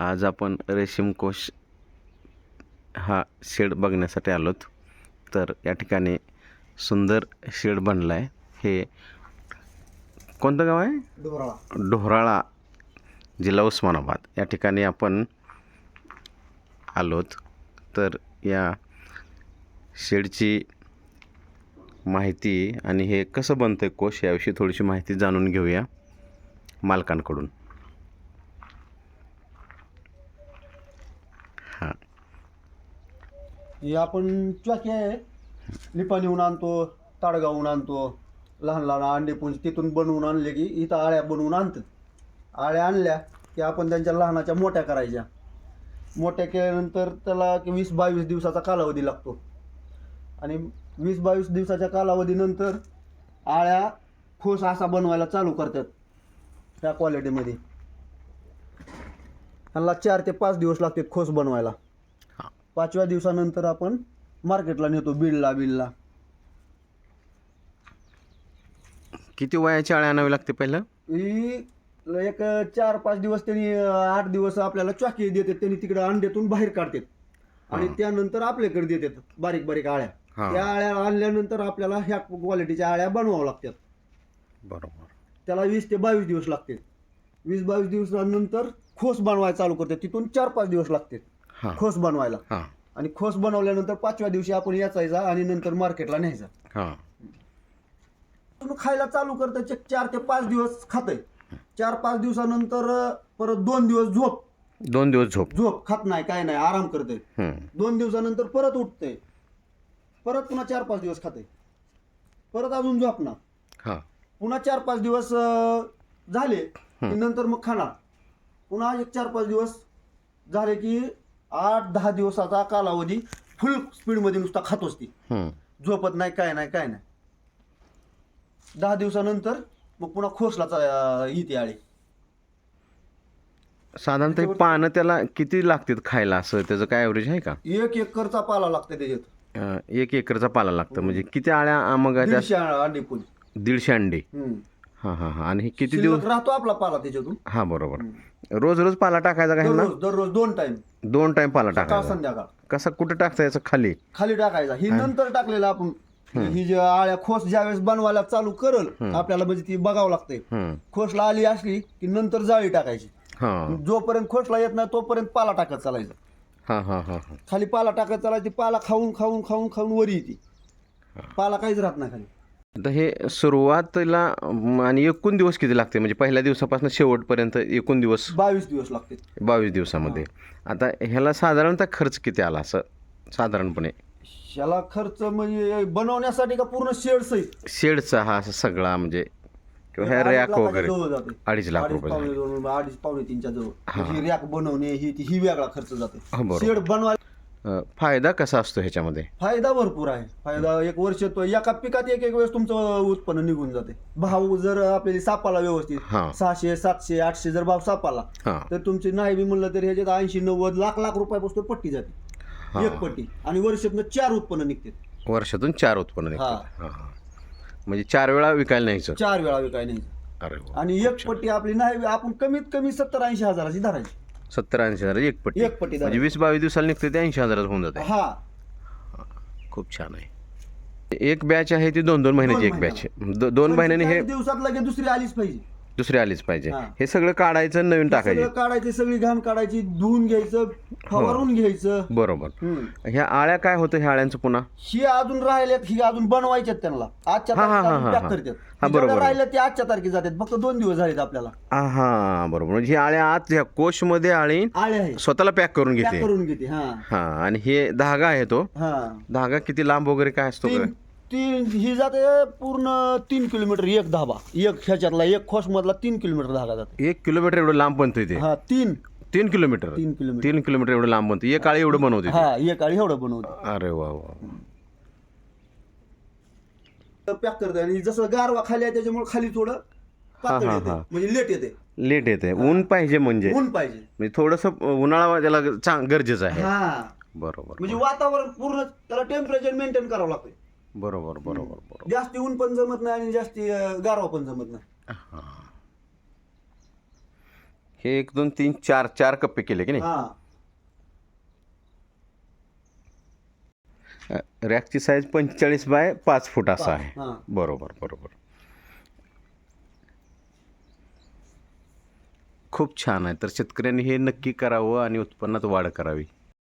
आज आपण रेशीम कोश हा शेड बघण्यासाठी आलोत. तर या ठिकाणी सुंदर शेड बनला आहे हे कोणतं गाव आहे? डोहराळा. जिल्हा उस्मानाबाद. या ठिकाणी आपण आलोत. तर या शेडची माहिती आणि हे कसं बनतं आहे कोश याविषयी थोडीशी माहिती जाणून घेऊया मालकांकडून. हे आपण चॉकी आहे. लिपा येऊन आणतो ताडगावून आणतो लहान लहान अंडे पुंज तिथून बनवून आणले की इथं आळ्या बनवून आणतात. आळ्या आणल्या की आपण त्यांच्या लहानाच्या मोठ्या करायच्या. मोठ्या केल्यानंतर त्याला की वीस बावीस दिवसाचा कालावधी लागतो. आणि वीस बावीस दिवसाच्या कालावधीनंतर आळ्या खोस असा बनवायला चालू करतात त्या क्वालिटीमध्ये ह्याला चार ते पाच दिवस लागतात खोस बनवायला. पाचव्या दिवसानंतर आपण मार्केटला नेतो बीडला बिलला किती वयाची आळ्या आणावी लागते पहिलं? ही एक चार पाच दिवस त्यांनी आठ दिवस आपल्याला चॉकी देतात त्यांनी तिकडे अंड्यातून बाहेर काढतात. आणि त्यानंतर आपल्याकडे देतात बारीक बारीक आळ्या. हां. त्या आळ्या आणल्यानंतर आपल्याला ह्या क्वालिटीच्या आळ्या बनवाव्या लागतात. बरोबर. त्याला वीस ते बावीस दिवस लागतात वीस बावीस दिवसानंतर खोस बनवायला चालू करतात. तिथून चार पाच दिवस लागतात. हां. खोस बनवायला. हां. आणि खोस बनवल्यानंतर पाचव्या दिवशी आपण याचायचा आणि नंतर मार्केटला न्यायचा. हां. तुम्ही खायला चालू करता चे- चार ते पाच दिवस खातंय. चार पाच दिवसानंतर अं, परत दोन दिवस झोप. दोन दिवस झोप. झोप खात नाही काय नाही आराम करते. दोन दिवसानंतर परत उठते परत पुन्हा चार पाच दिवस खाते परत अजून झोपणार. हां. पुन्हा चार पाच दिवस अं, झाले की नंतर मग खाणार. पुन्हा एक चार पाच दिवस झाले की आठ दहा दिवसाचा कालावधी फुल स्पीडमध्ये नुसता खातोच ती हं. झोपत नाही काय नाही काय नाही. दहा दिवसानंतर मग पुन्हा खोसला येते आळी साधारणतः पानं त्याला किती लागतात खायला असं? त्याचं काय ॲव्हरेज आहे का? एक एकरचा पाला लागते त्याच्यात. एक एकरचा पाला लागतं. म्हणजे किती आळ्या मग दीडशे अंडी दीडशे अंडे. हां हां हां. आणि हे किती दिवस शिल्लक राहतो आपला पाला त्याच्यातून. हां बरोबर. रोज रोज पाला टाकायचा का ह्यांना? दररोज दररोज दोन टाइम दोन टाइम पाला सकाळ टाकायचा. संध्याकाळ. कसा कुठं टाकता याचं खाली? खाली टाकायचा. ही नंतर टाकलेलं आपण. ही जी आळ्या खोस ज्यावेळेस बनवायला चालू करल आपल्याला म्हणजे ती बघावं लागते. खोसला आली असली की नंतर जाळी टाकायची. हां. जोपर्यंत खोसला येत नाही तोपर्यंत पाला टाकत चालायचा. हां हां हां हां. खाली पाला टाकत चालायची पाला खाऊन खाऊन खाऊन खाऊन वर येते. पाला काहीच राहत नाही खाली. आता हे सुरुवातीला आणि एकूण दिवस किती लागते? म्हणजे पहिल्या दिवसापासून शेवटपर्यंत एकूण दिवस? बावीस दिवस लागते. बावीस दिवसामध्ये. आता ह्याला साधारणतः खर्च किती आला असं? साधारणपणे. ह्याला खर्च म्हणजे बनवण्यासाठी का पूर्ण शेड सहित? शेडचा हा असा सगळा म्हणजे किंवा ह्या रॅक वगैरे. अडीच लाख रुपये. अडीच पावणे तीनच्या जवळ. रॅक बनवणे ही ही वेगळा खर्च जाते. शेड बनवायला फायदा कसा असतो ह्याच्यामध्ये? फायदा भरपूर आहे. फायदा एक वर्ष तो एका पिकात एक एक वेळेस तुमचं उत्पन्न निघून जाते. भाव जर आपल्याला सापाला व्यवस्थित हा. सहाशे सातशे आठशे जर भाव सापाला हां. तर तुमची नाही बी म्हणलं तर ह्याच्यात ऐंशी नव्वद लाख लाख रुपयापासून पट्टी हा. जाते. एक पट्टी आणि वर्षातनं चार उत्पन्न निघते. वर्षातून चार उत्पन्न हा. निघतात हां हां. म्हणजे चार वेळा विकायला न्यायचं चार वेळा विकाय नाही अरे वा. आणि एक पट्टी आपली नाही आपण कमीत कमी सत्तर ऐंशी हजाराची धरायची. सत्तर ऐंशी हजार एक पट्टी एक पट्टी म्हणजे वीस बावीस दिवसाला निघते ते ऐंशी हजारात होऊन जाते. हा. खूप छान आहे. एक बॅच आहे ती दोन दोन महिन्याची एक बॅच दोन महिन्याने हे दिवसात लगेच दुसरी आलीच पाहिजे. दुसरी आलीच पाहिजे. हा. हे सगळं काढायचं नवीन टाकायचे सगळं काढायची सगळी घाण काढायची धुवून घ्यायचं फवारून घ्यायचं. बरोबर. हम्म. ह्या आळ्या काय होतं ह्या आळ्यांचं पुन्हा? ही अजून राहिल्यात ही अजून बनवायच्यात त्यांना. आजच्या हा, हा, तारखेला हा, अजून हा, पॅक हा. करतात हा, ही बरोबर, राहिल्या ते आजच्या तारखे जातात. फक्त दोन दिवस झालेत आपल्याला. हा हा बरोबर. म्हणजे ही आळ्या आत ह्या कोशमध्ये आळी आळे आहे स्वतःला पॅक करून पॅक घेते करून घेते हा. हा आणि हे धागा आहे तो. हा. धागा किती लांब वगैरे काय असतो तीन तीन ही जाते पूर्ण तीन किलोमीटर एक धाबा. एक ह्याच्यातला एक खोस मधला तीन किलोमीटर धागा जाते. एक किलोमीटर एवढं लांब बनतं ते? हा तीन. तीन किलोमीटर? तीन किलोमीटर. तीन किलोमीटर एवढं लांब बनतं एक आळी एवढं बनवते ते. हा एक आळी एवढं बनवते अरे वा वा पॅक करते आणि जसं गारवा खाली आहे त्याच्यामुळे खाली थोडं पातळ हा, येते हा. म्हणजे लेट येते लेट येते ऊन पाहिजे म्हणजे. ऊन पाहिजे. म्हणजे थोडस उन्हाळा त्याला चांग गरजेचं आहे. हा. बरोबर म्हणजे वातावरण पूर्ण त्याला टेम्परेचर मेंटेन करावं लागतं बरोबर बरोबर बरोबर. जास्ती ऊन पण जमत नाही आणि जास्ती गारवा पण जमत नाही. हे. एक दोन तीन चार चार कप्पे केले की नाही? हा. अ, रॅकची साईज पंचेचाळीस बाय पाच फूट असा आहे. हा. बरोबर बरोबर. खूप छान आहे. तर शेतकऱ्यांनी हे नक्की करावं आणि उत्पन्नात वाढ करावी.